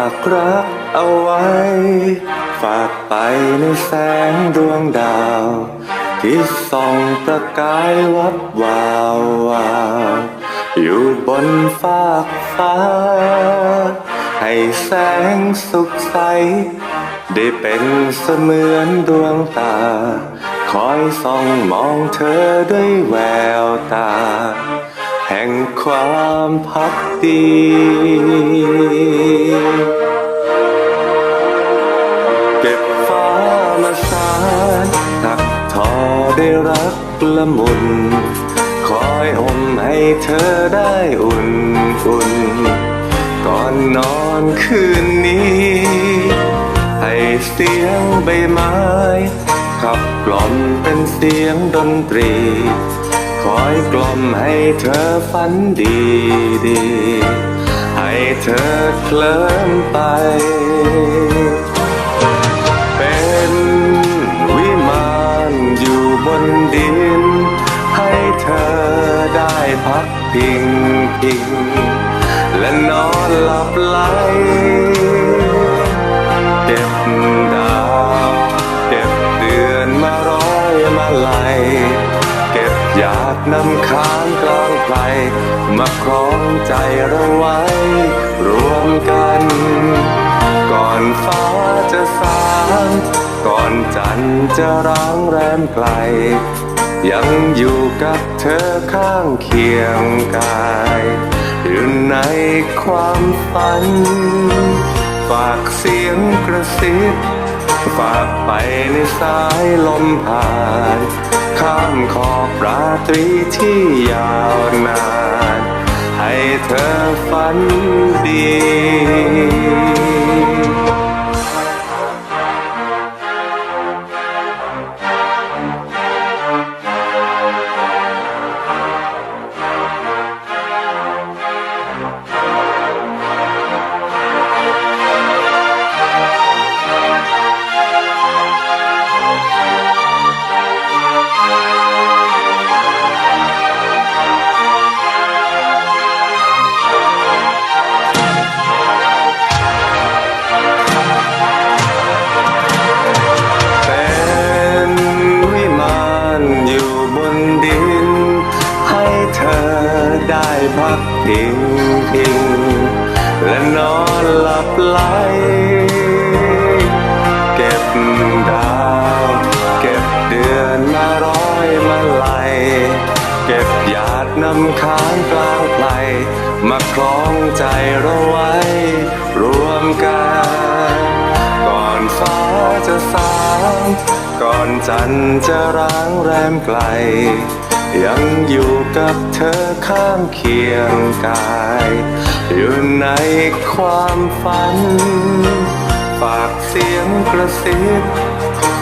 ากรักเอาไว้ ฝากไปในแสงดวงดาว ที่ส่องประกายวับวาววาวอยู่บนฟากฟ้า ให้แสงสุขใส ได้เป็นเสมือนดวงตา คอยส่องมองเธอด้วยแววตา แห่งความพักดีเก็บฟ้ามาสารถักทอได้รักละมุน คอยอมให้เธอได้อุ่นอุ่นก่อนนอนคืนนี้ ให้เสียงใบไม้ขับกล่อมเป็นเสียงดนตรี คอยกล่อมให้เธอฝันดีดี ให้เธอเคลิ้มไป เป็นวิมานอยู่บนดิน ให้เธอได้พักพิงพิง และนอนหลับไหล เก็บหยาดน้ำค้างกลางไกลมาคล้องใจเราไว้รวมกัน ก่อนฟ้าจะสางก่อนจันทร์จะร้างแรมไกล ยังอยู่กับเธอข้างเคียงกายอยู่ในความฝัน ฝากเสียงกระซิบฝากไปในสายลมผ่าน ข้ามขอบราตรีที่ยาวนาน ให้เธอฝันดีิงและนอนหลับไหลเก็บดาวเก็บเดือนมาร้อยมาไหลเก็บหยาดน้ำค้างกลางไกลมาคล้องใจเราไว้ รวมกัน ก่อนฟ้าจะสางก่อนจันทร์จะร้างแรมไกล ยังอยู่กับเธอข้างเคียงกาย อยู่ในความฝัน ฝากเสียงกระซิบ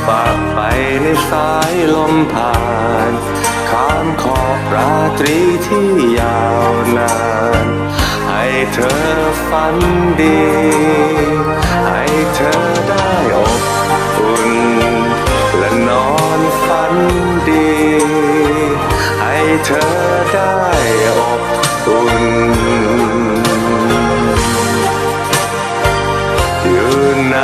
ฝากไปในสายลมผ่าน ข้ามขอบราตรีที่ยาวนาน ให้เธอฝันดี เธอได้อบอุ่น อยู่ใน